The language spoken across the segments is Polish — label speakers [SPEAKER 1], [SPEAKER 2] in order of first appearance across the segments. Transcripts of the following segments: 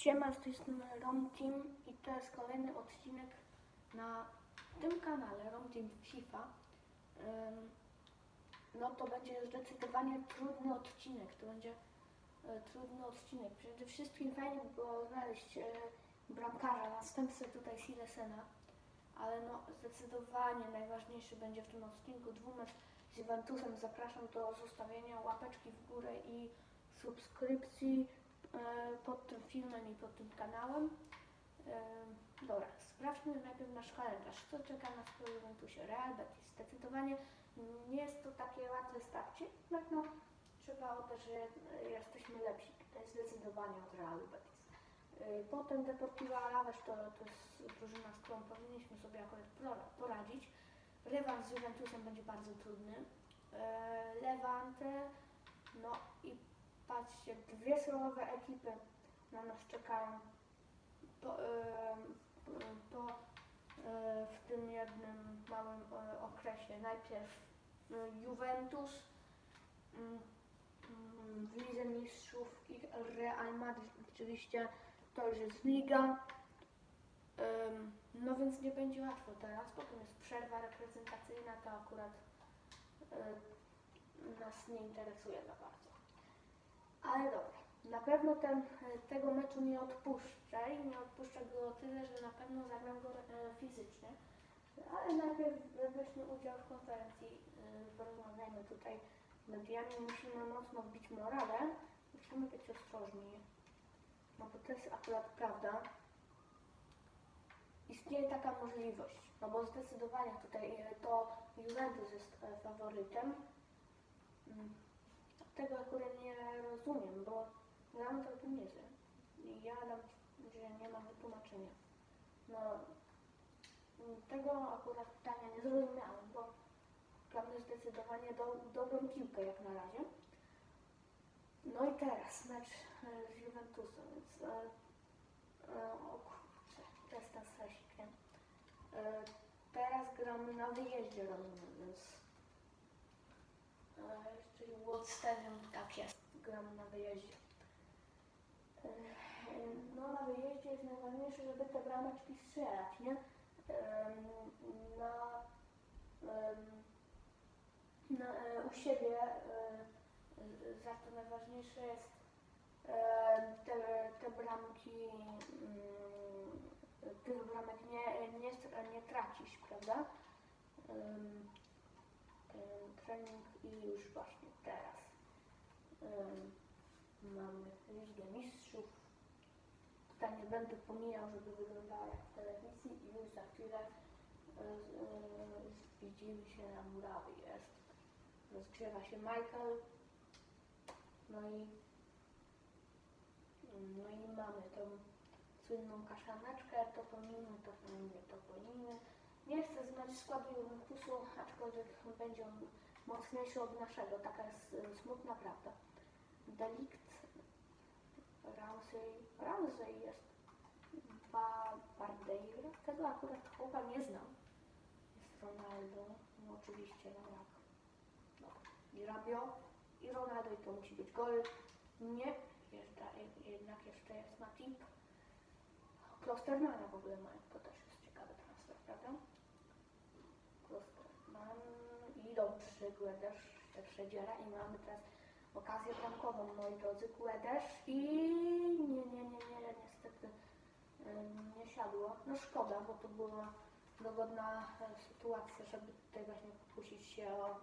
[SPEAKER 1] Siema, z tej strony Rom Team i to jest kolejny odcinek na tym kanale Rom Team FIFA. No to będzie zdecydowanie trudny odcinek, to będzie e, trudny odcinek. Przede wszystkim fajnie by było znaleźć e, bramkarza, następcę tutaj Silesena, ale no zdecydowanie najważniejszy będzie w tym odcinku dwumecz z Juventusem. Zapraszam do zostawienia łapeczki w górę i subskrypcji pod tym filmem i pod tym kanałem. E, Dobra, sprawdźmy najpierw nasz kalendarz. Co czeka nas po Juventusie? Real Betis. Zdecydowanie nie jest to takie łatwe starcie, jednak no, trzeba oddać, że e, jesteśmy lepsi tutaj zdecydowanie od Realu Betis. E, Potem Deportivo Alaves to, to jest drużyna, z którą powinniśmy sobie akurat pora- poradzić. Rywal z Juventusem będzie bardzo trudny. E, Levante, no i patrzcie, dwie surowe ekipy na nas czekają po, po e, w tym jednym małym e, okresie. Najpierw e, Juventus mm, w Lidze Mistrzów i Real Madrid oczywiście to już jest liga. No więc nie będzie łatwo teraz, potem jest przerwa reprezentacyjna, to akurat e, nas nie interesuje za bardzo. Ale dobra, na pewno ten, e, tego meczu nie odpuszczę i nie odpuszczę go o tyle, że na pewno zagram go e, fizycznie. Ale najpierw weźmy udział w konferencji, e, porozmawiajmy tutaj z mediami, musimy mocno wbić morale, musimy być ostrożni. No bo to jest akurat prawda. Istnieje taka możliwość, no bo zdecydowanie tutaj to Juventus jest e, faworytem. Mm. Tego akurat nie rozumiem, bo gramy to nieźle. I ja dam, że nie mam wytłumaczenia. No, tego akurat pytania nie zrozumiałem, bo gramy zdecydowanie do, dobrą piłkę jak na razie. No i teraz mecz e, z Juventusem, więc e, e, o kurczę, to jest ten? E, teraz gramy na wyjeździe, rozumiem, więc e, jeszcze i World Stadium tak jest, gramy na wyjeździe. No na wyjeździe jest najważniejsze, żeby te brameczki strzelać, nie? Na, na, e, u siebie e, za to najważniejsze jest e, te, te bramki, mm, tych bramek nie, nie, nie tracić, prawda? Trening i już właśnie teraz em, mamy Ligę Mistrzów. Tutaj nie będę pomijał, żeby wyglądała jak w telewizji i już za chwilę widzimy się na murawie. Jest. Rozgrzewa się Michael. No i no i mamy tą słynną kaszaneczkę, toponiny, toponiny, toponiny. Nie chcę znać składu Juventusu, aczkolwiek będzie on mocniejszy od naszego. Taka jest e, smutna prawda. Delikt, Ramsey, Ramsey jest ba, Bardeira. Tego akurat chłopa nie znam. Jest Ronaldo, no oczywiście, no jak. No. I Rabio, i Ronaldo i to musi być gol. Nie, jeszcze, jednak jeszcze jest Matip. Klostermana w ogóle mają, to też jest ciekawy transfer, prawda? 3 Głedesz, Przedziela i mamy teraz okazję bramkową, moi drodzy. Głedesz i nie, nie, nie, nie, niestety nie siadło. No szkoda, bo to była dogodna e, sytuacja, żeby tutaj właśnie pokusić się o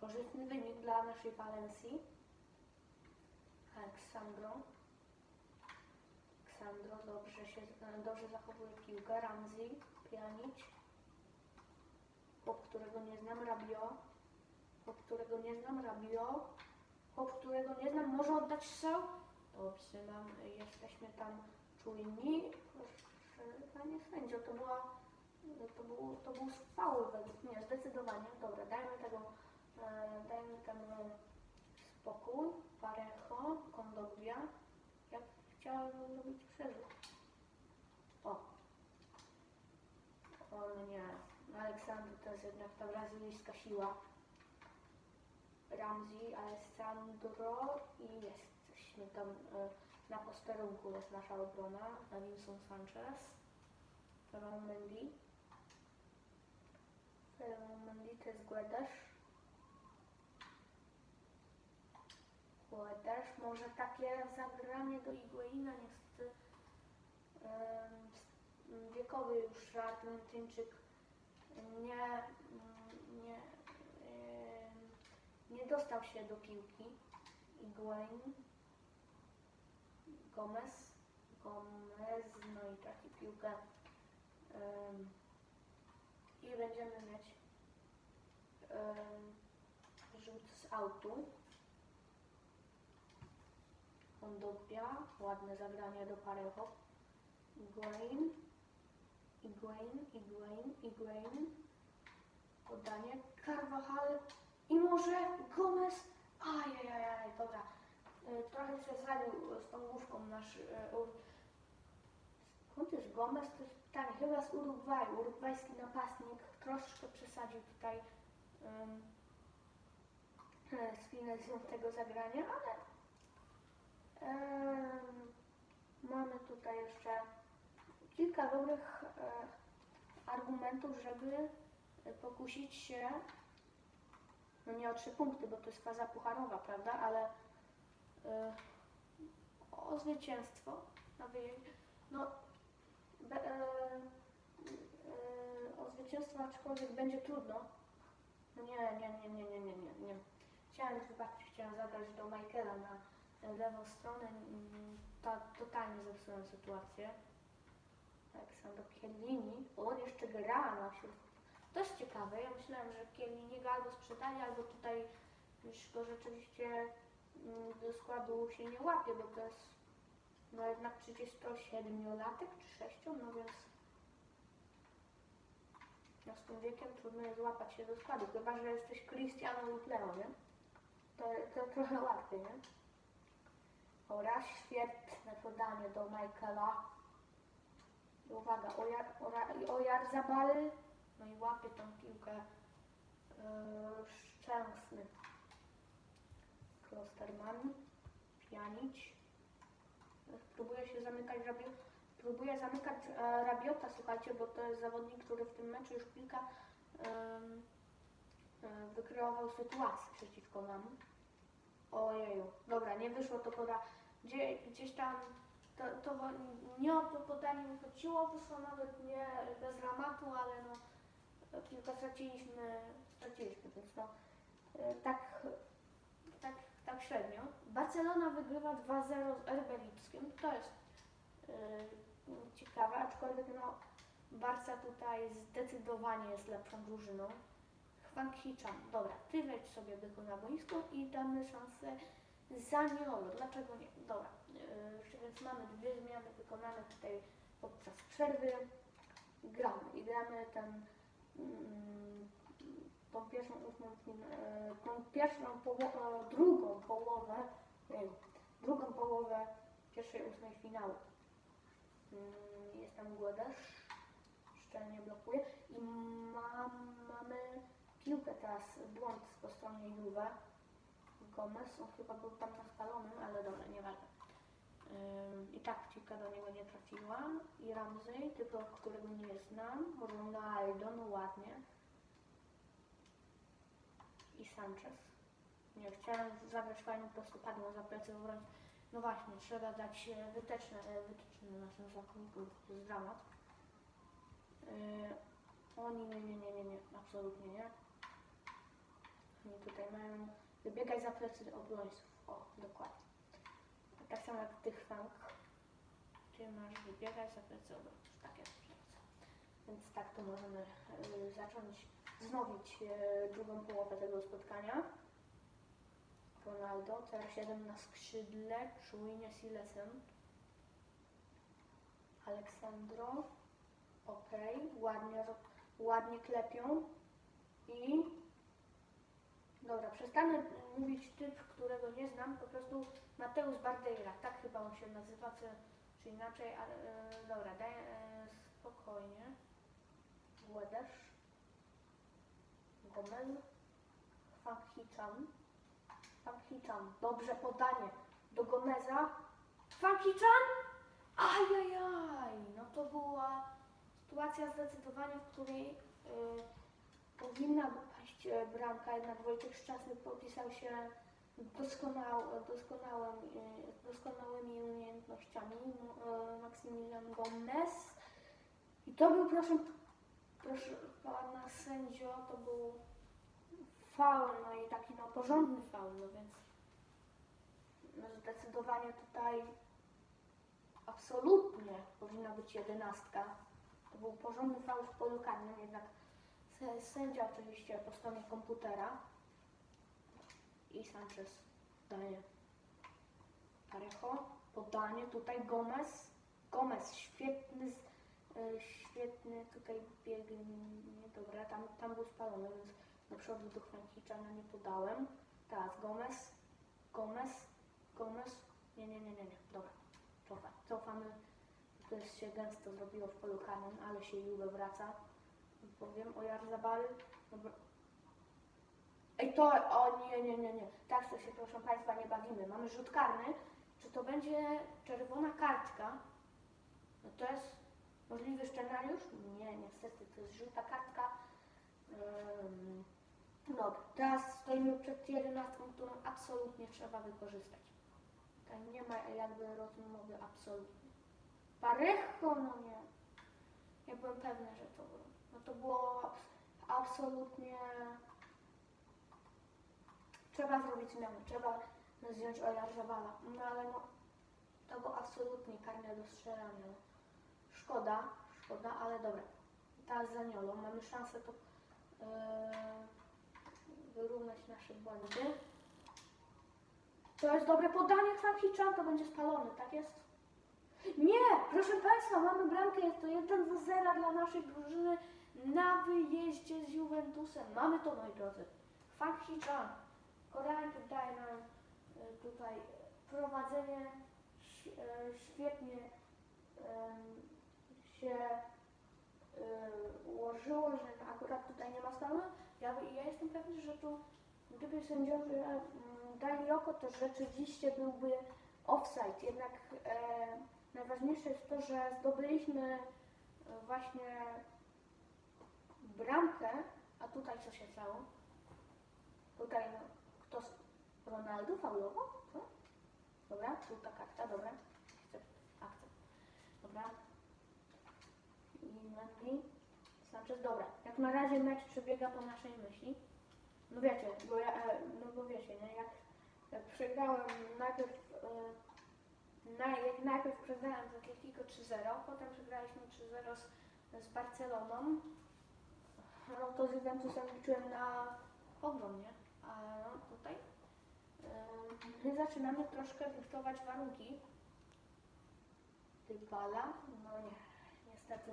[SPEAKER 1] korzystny wynik dla naszej Walencji. Aleksandro. Aleksandro dobrze się e, dobrze zachowuje piłkę. Ramzi, Pjanić, chłop, którego nie znam, Rabio. Chłop, którego nie znam, Rabio. Chłop, którego nie znam, może oddać strzał? Dobrze, mam, jesteśmy tam czujni. Proszę, panie sędzio, to była, to był, to był faul według mnie, zdecydowanie. Dobra, dajmy tego, e, dajmy temu spokój. Parejo, Kondogbia. Ja chciałem zrobić przerzut. O. O no nie. Aleksandr to jest jednak ta brazylijska siła. Ramsey, Alessandro i jesteśmy tam e, Na posterunku jest nasza obrona. Davinson Sanchez. Ferran Mendy. Ferran Mendy to jest Guedes. Guedes. Może takie zagranie do Iguaina niestety wiekowy już Argentyńczyk nie, nie dostał się do piłki. Iguain, Gomez, Gomez, no i traci piłkę. Em, I będziemy mieć em, rzut z autu. Ondobia, ładne zagranie do Parejo. Iguain, Iguain, Iguain, Iguain. Podanie. Carvajal i może Gomez. Ajajajaj, dobra. Y, Trochę się zradził z tą główką nasz... u- Skąd jest Gomez? To jest pytanie. Chyba z Urugwaju. Urugwajski napastnik troszkę przesadził tutaj um, z finezją tego zagrania, ale em, mamy tutaj jeszcze kilka dobrych e, argumentów, żeby e, pokusić się no nie o trzy punkty, bo to jest faza pucharowa, prawda, ale e, o zwycięstwo na wyjeździe. No, be, e, e, o zwycięstwo aczkolwiek będzie trudno. No nie, nie, nie, nie, nie, nie, nie, nie. Chciałem wybaczyć, chciałem zagrać do Michaela na lewą stronę. Ta, totalnie zepsułem sytuację. Aleksander Chiellini. On jeszcze gra na środku. To jest ciekawe. Ja myślałem, że Chiellini go albo sprzedali, albo tutaj już go rzeczywiście mm, do składu się nie łapie, bo to jest no jednak przecież to 7 latek czy 6, no więc no z tym wiekiem trudno jest złapać się do składu, chyba że jesteś Cristiano lub Leo, nie? To, to trochę łatwiej, nie? Oraz świetne podanie do Michaela. Uwaga, Ojar, Ora- Ojar Zabary, no i łapie tą piłkę yy, Szczęsny. Klosterman, Pjanic. Próbuje się zamykać Rabiot, próbuje zamykać e, Rabiota, słuchajcie, bo to jest zawodnik, który w tym meczu już kilka em, e, wykreował sytuacji przeciwko nam. Ojeju, dobra, nie wyszło to poda. Gdzie, gdzieś tam to, to nie o to podanie mi chodziło, wyszło nawet nie bez dramatu, ale no piłkę straciliśmy, straciliśmy, więc no tak, tak, tak średnio. Barcelona wygrywa 2-0 z RB Lipskiem, to jest e, ciekawe, aczkolwiek no Barca tutaj zdecydowanie jest lepszą drużyną. Hwang Hicham, dobra, ty wejdź sobie tylko na boisko i damy szansę Zaniolo, dlaczego nie? Dobra, yy, więc mamy dwie zmiany wykonane tutaj podczas przerwy. Gramy i gramy ten, tą pierwszą, ósmą, e, tą pierwszą, poło- e, drugą połowę, drugą połowę pierwszej ósmej finału. Mm, Jest tam Gładesz, szczelnie blokuje i mam, mamy piłkę teraz, błąd po stronie Juve. Gomez, on chyba był tam na spalonym, ale dobra, nieważne. I tak piłka do niego nie trafiła. I Ramsey, typu, którego nie znam. Ronaldo, no ładnie. I Sanchez. Nie, chciałem zagrać fajną prostu padło za plecy obrońcy. No właśnie, trzeba dać e, wytyczne, wytyczne naszym zawodnikom, to jest dramat. Yy, oni nie, nie, nie, nie, nie, absolutnie nie. Oni tutaj mają wybiegać za plecy obrońców. O, dokładnie. Tak samo jak tych flank. Ty masz wybiegać za plecy obrońców. Tak jest. Więc tak to możemy y, zacząć wznowić y, drugą połowę tego spotkania. Ronaldo, CR7 na skrzydle, czujnie Silesem. Aleksandro, ok, ładnie, ładnie klepią i Dobra, przestanę mówić typ, którego nie znam, po prostu Mateusz Bardeira, tak chyba on się nazywa, czy, czy inaczej, ale e, dobra, daj e, spokojnie. Władesz, Gomez, Fang Hicham, Fang dobrze podanie. Do Gomeza, Fakichan? Ajajaj, no to była sytuacja zdecydowanie, w której y, powinna paść e, bramka, jednak Wojciech Szczasny popisał się doskonał, doskonałym, y, doskonałymi umiejętnościami. M- y, Maksymilian Gomez. I to był, proszę, proszę pana sędzio, to był faul, no i taki no porządny faul, no więc no zdecydowanie tutaj absolutnie powinna być jedenastka. To był porządny faul w polu karnym, jednak sędzia oczywiście po stronie komputera i Sanchez daje Parejo, podanie tutaj Gomez, Gomez świetny, e, świetny tutaj biegnie, dobra, tam, tam był spalony, więc do przodu do Chwanciczana nie podałem. Teraz Gomez, Gomez, Gomez, nie, nie, nie, nie, nie, dobra, cofa, cofamy, to jest się gęsto zrobiło w polu karnym, ale się Juve wraca, powiem o Jarzabal. Ej, to, o nie, nie, nie, nie, tak się proszę Państwa nie bawimy, mamy rzut karny, czy to będzie czerwona kartka, no to jest możliwy scenariusz? Nie, niestety, to jest żółta kartka, Ym, Dobra, teraz stoimy przed jedenastką, którą absolutnie trzeba wykorzystać. Tutaj nie ma jakby rozmowy absolutnie. Parejo, no nie. Ja byłem pewny, że to było. No to było abs- absolutnie... Trzeba zrobić zmianę, trzeba zdjąć Ojarzabala. No ale no, to było absolutnie karne do strzelania. Szkoda, szkoda, ale dobra. Teraz Zaniolo, mamy szansę to e, wyrównać nasze błędy. To jest dobre podanie Kwakicza, to będzie spalony, tak jest? Nie, proszę Państwa, mamy bramkę, jest to 1 do 0 dla naszej drużyny na wyjeździe z Juventusem. Mamy to, moi drodzy. Kwakicza, Koreańczyk daje nam e, tutaj prowadzenie, Ś- e, świetnie się ułożyło, że akurat tutaj nie ma stanu. Ja, ja jestem pewny, że tu gdyby sędziowie dali oko, to rzeczywiście byłby offside. Jednak e, najważniejsze jest to, że zdobyliśmy e, właśnie bramkę, a tutaj co się stało? Tutaj no, kto z Ronaldo faulował? Co? Dobra, żółta karta, dobra. Akcept, akcept. Dobra, i Mendy, Sanchez, dobra. Jak na razie mecz przebiega po naszej myśli. No wiecie, bo ja, e, no bo wiecie, nie? Jak, jak przegrałem najpierw, e, naj, najpierw przegrałem z Atletico 3-0, potem przegraliśmy 3-0 z, z Barceloną. No to z Juventusem liczyłem na ogrom, nie? A no, tutaj my zaczynamy troszkę dyktować warunki. Dybala, no nie, niestety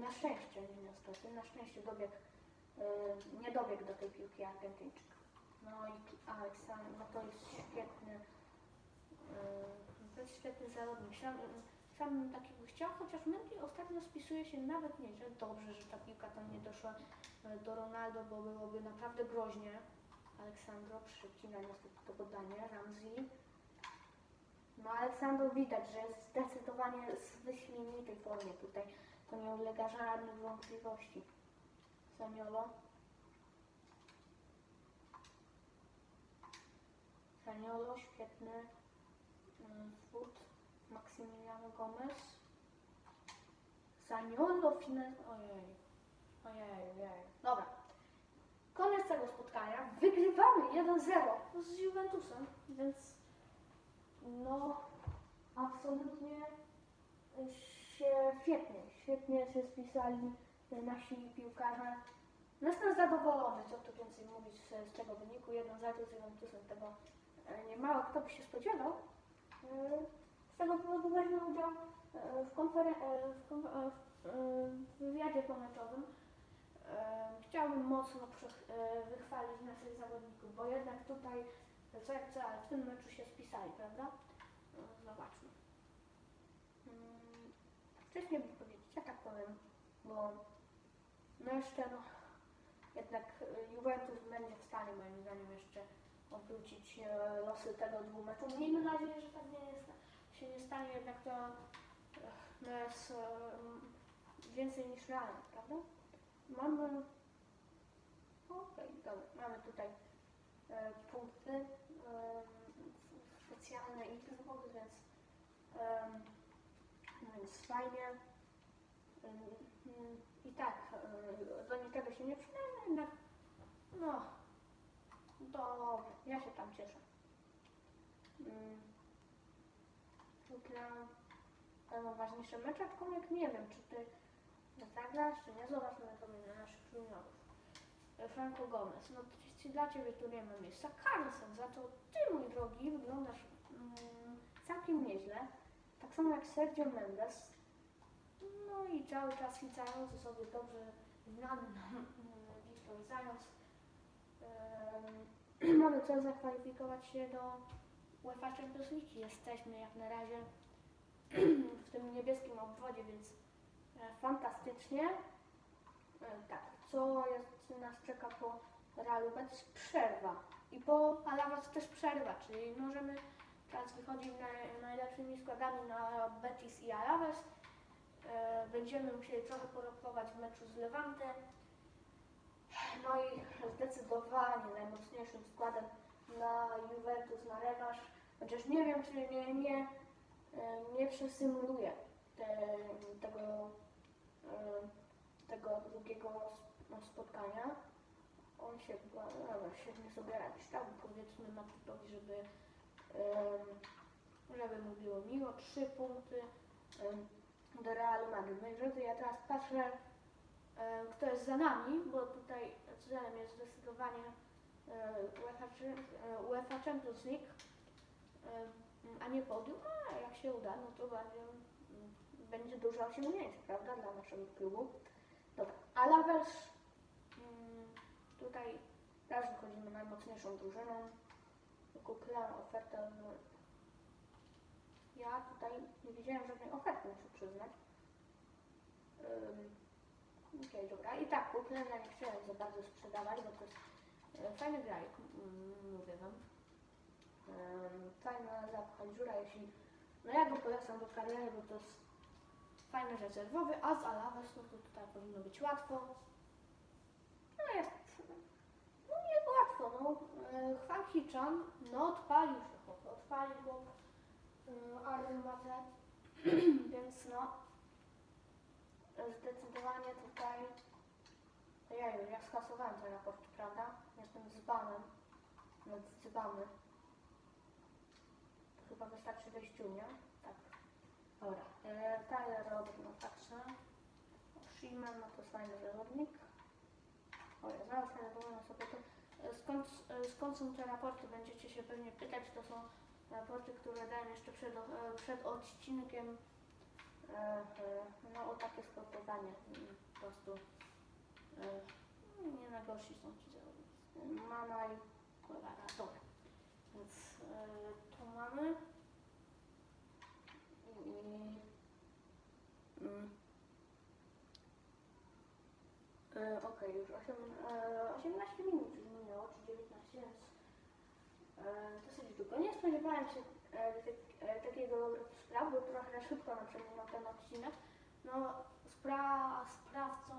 [SPEAKER 1] na szczęście, nie niestety, na szczęście dobieg, nie dobiegł do tej piłki Argentyńczyk. No i Aleksander, no to jest świetny, to jest świetny zawodnik. Sam, bym takiego chciał, chociaż Mendy ostatnio spisuje się nawet nieźle. Dobrze, że ta piłka tam nie doszła y, do Ronaldo, bo byłoby naprawdę groźnie. Aleksandro przycina niestety to podanie, Ramsey. No Aleksandro widać, że jest zdecydowanie w wyśmienitej formie tutaj. To nie ulega żadnych wątpliwości. Saniolo. Saniolo, świetny mm, wód. Maksymiliano Gomez. Saniolo, finez... Ojej. Ojej, ojej. Dobra. Koniec tego spotkania. Wygrywamy 1-0 z Juventusem, więc no absolutnie się świetnie, świetnie się spisali nasi piłkarze. No jestem zadowolony, co tu więcej mówić z, tego wyniku. 1-0 z Juventusem tego e, nie mało kto by się spodziewał. Z tego powodu weźmie udział e, w, e, w, e, w, wywiadzie. E, Chciałbym mocno wychwalić naszych zawodników, bo jednak tutaj, co jak co, ale w tym meczu się spisali, prawda? Zobaczmy. Mm, Wcześniej by powiedzieć, ja tak powiem, bo no jeszcze no, jednak Juventus będzie w stanie moim zdaniem jeszcze obrócić losy tego dwóch meczów. Miejmy nadzieję, że tak nie jest, się nie stanie, jednak to e, no jest e, więcej niż realne, prawda? Mamy. Okej, dobra, mamy tutaj e, punkty e, specjalne i wymowy, więc, e, więc fajnie. E, I tak, e, do niczego się nie przydaje, jednak no, dobrze, ja się tam cieszę. Mm. Będą ważniejsze mecze, aczkolwiek nie wiem, czy ty zagrasz, czy nie. Zobaczmy na naszych juniorów. Franco Gomez, no ci- dla Ciebie tu nie ma miejsca. Carlsen, za to Ty, mój drogi, wyglądasz mm, całkiem nieźle. Tak samo jak Sergio Mendes. No i cały czas licający sobie dobrze znany nam mm, Wiktor Zając. Mamy cel zakwalifikować się do UEFA Champions League. Jesteśmy jak na razie w tym niebieskim obwodzie, więc e, fantastycznie. E, Tak, co jest, nas czeka po Realu Betis? Przerwa. I po Alaves też przerwa, czyli możemy teraz wychodzić na, najlepszymi składami na Betis i Alaves. E, Będziemy musieli trochę porokować w meczu z Levantem. No i zdecydowanie najmocniejszym składem na Juventus, na rewanż. Chociaż nie wiem, czy nie, nie, nie przesymuluję te, tego, e, tego drugiego sp- spotkania. On się no, świetnie sobie radzić, tak? Powiedzmy Matutowi, żeby, em, żeby mu było miło. Trzy punkty do Realu Madryt. No drodzy, ja teraz patrzę, e, kto jest za nami, bo tutaj celem jest zdecydowanie e, UEFA, e, UEFA Champions League, e, a nie podium. A jak się uda, no to będzie, mm, będzie duże osiągnięcie, prawda, dla naszego klubu. Dobra, Alaves, mm, tutaj też wychodzimy najmocniejszą drużyną. Kupiłam ofertę, no, ja tutaj nie widziałem żadnej oferty, muszę przyznać. Ym, Okej, dobra. I tak, Kuklena nie chciałem za bardzo sprzedawać, bo to jest e, fajny grajek, mm, mówię wam. Fajna zapchać dziura, jeśli... No ja go polecam do kariery, bo to jest fajny rezerwowy, a z Alaves, no to tutaj powinno być łatwo. No jest... No nie łatwo, no. Hwang Hee-chan, no odpalił się chłop, odpalił chłop armatę, więc no zdecydowanie tutaj Jeju, ja skasowałem ten raport, prawda? Jestem dzbanem. No dzbany. Chyba wystarczy wejściu, nie? Tak. Dobra. E, Tyler no patrzę. Shimon, no to fajny zawodnik. Ja zaraz rozumiem sobie to. E, Skąd, e, skąd są te raporty? Będziecie się pewnie pytać. To są raporty, które dałem jeszcze przed, e, przed odcinkiem No o takie sportowanie mm, po prostu e, nie najgorsi są ci zawodnicy. Mama i cholera, dobra. Więc mamy. Mm, e, Okej, już 8, e, 18 minut już minęło, czy 19, więc e, dosyć długo. Nie spodziewałem się e, tak- e, takiego spraw, bo trochę szybko nam przeminął ten odcinek. No, spra sprawcą.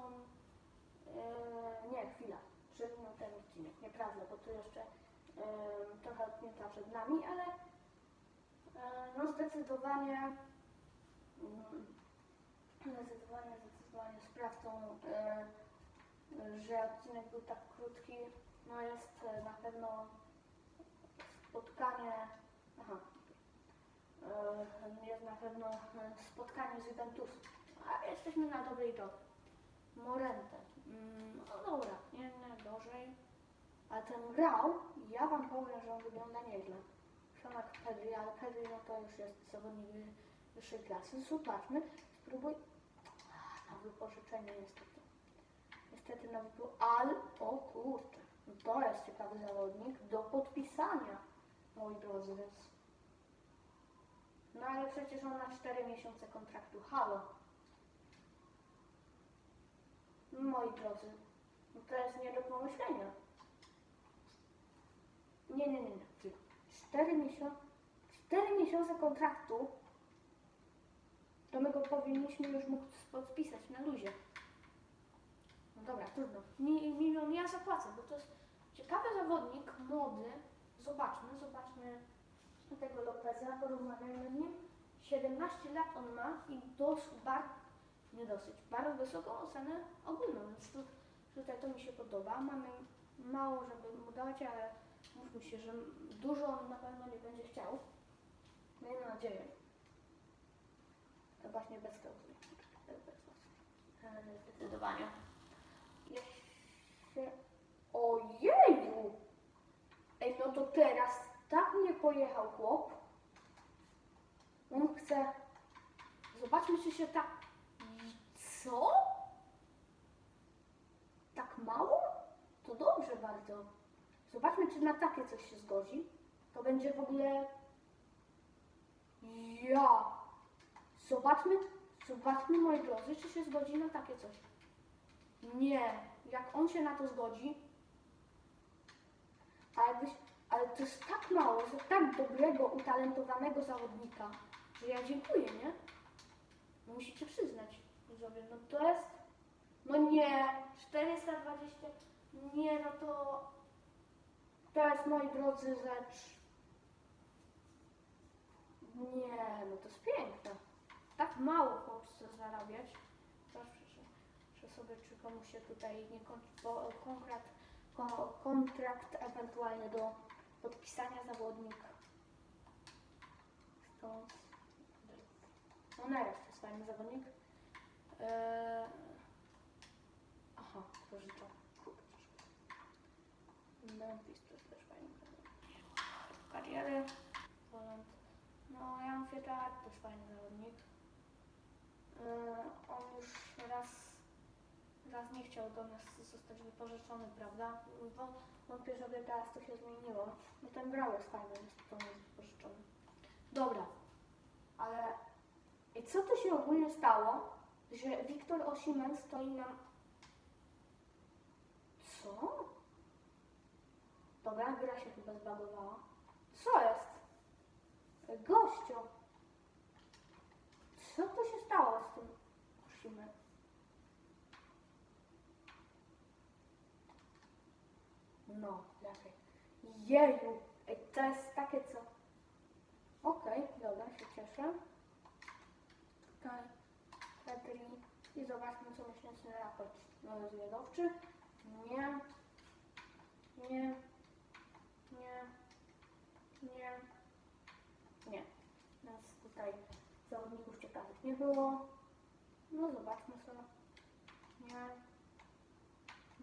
[SPEAKER 1] E, nie, chwila. Przeminął ten odcinek. Nieprawda, bo tu jeszcze e, trochę odcinka przed nami, ale e, no zdecydowanie. mm, Zdecydowanie, zdecydowanie sprawcą, e, że odcinek był tak krótki, no jest e, na pewno spotkanie. Aha, E, jest na pewno e, spotkanie z Juventusem. A jesteśmy na dobrej drodze. Morente. Mm, no dobra, nie, nie gorzej. A ten grał, ja wam powiem, że on wygląda nieźle. Przemek Pedri, ale Pedri no to już jest zawodnik wy- wyższej klasy. Zobaczmy, spróbuj. A, Na wypożyczenie niestety. Niestety na wypożyczenie, ale o kurczę, no to jest ciekawy zawodnik do podpisania, moi drodzy, więc no ale przecież on ma 4 miesiące kontraktu. Halo. Moi drodzy, no to jest nie do pomyślenia. Nie, nie, nie, nie. Cztery miesiące, cztery miesiące kontraktu, to my go powinniśmy już mógł podpisać na luzie. No dobra, trudno. Mi, milion ja zapłacę, bo to jest ciekawy zawodnik, młody. Zobaczmy, zobaczmy tego Lopeza, z nim. 17 lat on ma i dos, bar, nie dosyć, bardzo wysoką ocenę ogólną, więc tu, tutaj to mi się podoba. Mamy mało, żeby mu dać, ale mówmy się, że dużo on na pewno nie będzie chciał. Miejmy nadzieję. To właśnie bez klauzuli. Zdecydowanie. Jeszcze... Ojeju! Ej, no to teraz tak mnie pojechał chłop. On chce... Zobaczmy, czy się tak... Co? Tak mało? To dobrze bardzo. Zobaczmy, czy na takie coś się zgodzi. To będzie w ogóle... Ja! Zobaczmy, zobaczmy, moi drodzy, czy się zgodzi na takie coś. Nie, jak on się na to zgodzi, ale, byś, ale to jest tak mało za tak dobrego, utalentowanego zawodnika, że ja dziękuję, nie? Musicie przyznać, widzowie, no to jest, no nie, 420, nie, no to, jest, moi drodzy, rzecz, nie, no to jest piękne. Tak mało chłop chce zarabiać. Proszę, sobie czy komuś się tutaj nie kończy, bo kontrakt, ko, kontrakt ewentualnie do podpisania zawodnik. Stąd. No Neres to jest fajny zawodnik. Eee, aha, pożycza. Kurde, Memphis to jest też fajny zawodnik. Kariery. Poland. No, Jan Fiedler to jest fajny zawodnik. Yy, on już raz, raz nie chciał do nas zostać wypożyczony, prawda? Bo wątpię, żeby teraz to się zmieniło. No ten grał jest fajny, jest nie jest wypożyczony. Dobra, ale i co to się ogólnie stało, że Wiktor Osimen stoi nam... Co? Dobra, gra się chyba zbagowała. Co jest? Gościu! Co to się stało z tym Osimem? No, lepiej. Jeju! Ej, to jest takie co... Okej, dobra, się cieszę. Tutaj Petri i zobaczmy co miesięczny raport no, zwiadowczy. Nie. Nie. Nie. Nie. Nas tutaj zawodników ciekawych nie było. No zobaczmy sobie. Nie.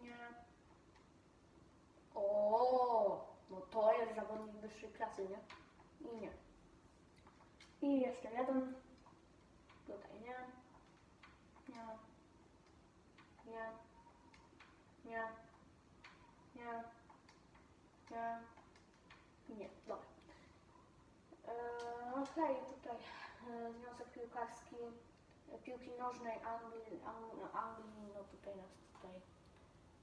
[SPEAKER 1] Nie. O, no to jest zawodnik wyższej klasy, nie? I nie. I jeszcze jeden. Tutaj nie. Nie. Nie. Nie. Nie. Nie. Nie. Dobra. Okej, tutaj e, Związek Piłkarski e, Piłki Nożnej Anglii, Anglii, Anglii no tutaj nas tutaj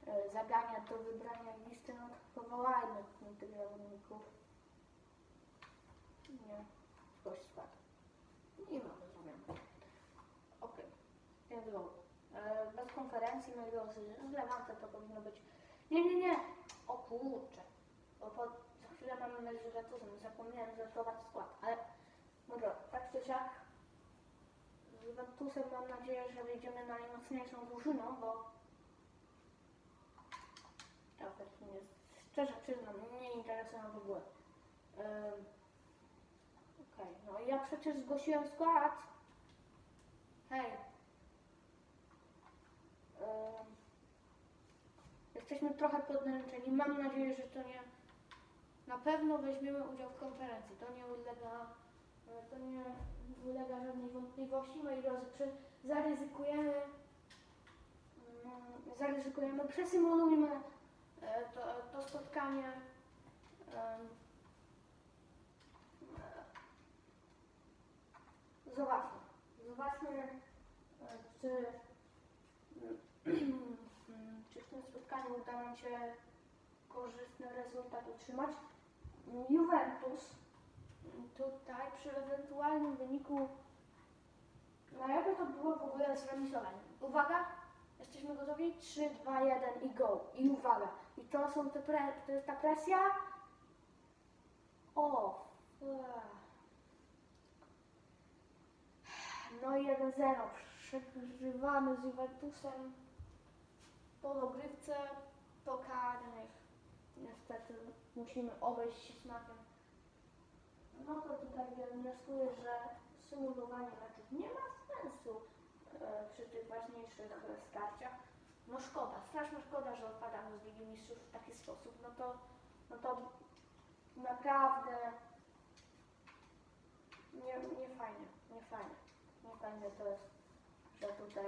[SPEAKER 1] e, zabrania do wybrania listy, no to powołajmy tych zawodników. Nie, gość spadł. Nie ma, rozumiem. Okej, więc. E, bez konferencji, moi drodzy, z Levante to powinno być... Nie, nie, nie! O kurczę! Bo po, za chwilę mamy mecz z Juventusem, zapomniałem zresztować skład, ale dobra, tak czy siak z Juventusem mam nadzieję, że wyjdziemy na najmocniejszą drużyną, bo ja też mnie, szczerze przyznam, nie interesują w ogóle. Ym, Okej, no i ja przecież zgłosiłem skład. Hej. Ym, jesteśmy trochę podręczeni. Mam nadzieję, że to nie. Na pewno weźmiemy udział w konferencji. To nie ulega, to nie ulega żadnej wątpliwości. Moi drodzy, zaryzykujemy, mm, zaryzykujemy, przesymulujmy e, to, to spotkanie. E, Zobaczmy. Zobaczmy, e, czy, czy w tym spotkaniu uda nam się korzystny rezultat utrzymać. Juventus tutaj przy ewentualnym wyniku najlepiej to było w ogóle zremisowanie. Uwaga, jesteśmy gotowi? 3, 2, 1 i go. I uwaga. I to są te pre, to jest ta presja. O. No i 1-0. Przegrywamy z Juventusem po dogrywce, po karnych. Niestety musimy obejść się smakiem. No to tutaj wnioskuję, że symulowanie meczów nie ma sensu e, przy tych ważniejszych e, starciach. No szkoda, straszna szkoda, że odpadamy z Ligi Mistrzów w taki sposób. No to, no to naprawdę nie, nie fajnie, nie fajnie. Nie fajnie to jest, że tutaj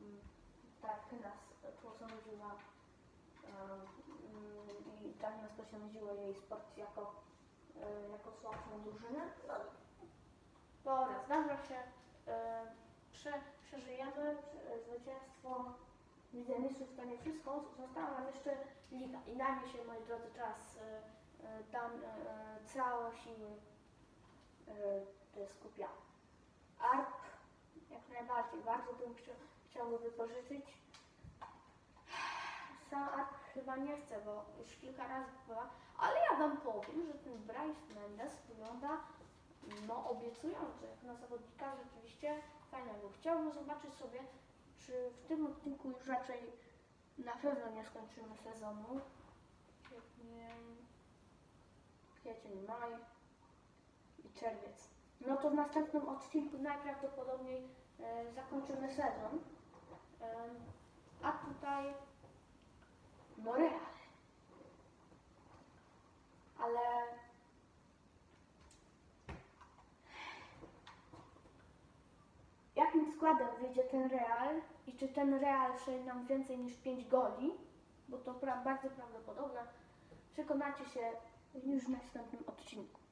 [SPEAKER 1] mm, tak nas posądziła um, i tak nas posądziło jej sport jako, e, jako słabszą drużynę. No, dobra, zdarza się. E, prze, przeżyjemy e, zwycięstwo Lidze Mistrzów to nie wszystko. Została nam jeszcze Liga i na nie się, moi drodzy, czas dam e, całe siły skupia. ARP jak najbardziej, bardzo bym chciał, chciał wypożyczyć. Chyba nie chce, bo już kilka razy była, ale ja wam powiem, że ten Bryce Mendes wygląda no obiecująco, jak na zawodnika rzeczywiście fajnego. Chciałbym zobaczyć sobie, czy w tym odcinku już raczej na pewno nie skończymy sezonu. Kwietnień, kwiecień, maj i czerwiec. No to w następnym odcinku najprawdopodobniej e, zakończymy sezon. E, a tutaj Real. Ale jakim składem wyjdzie ten Real i czy ten Real strzeli nam więcej niż 5 goli, bo to pra- bardzo prawdopodobne, przekonacie się już w następnym odcinku.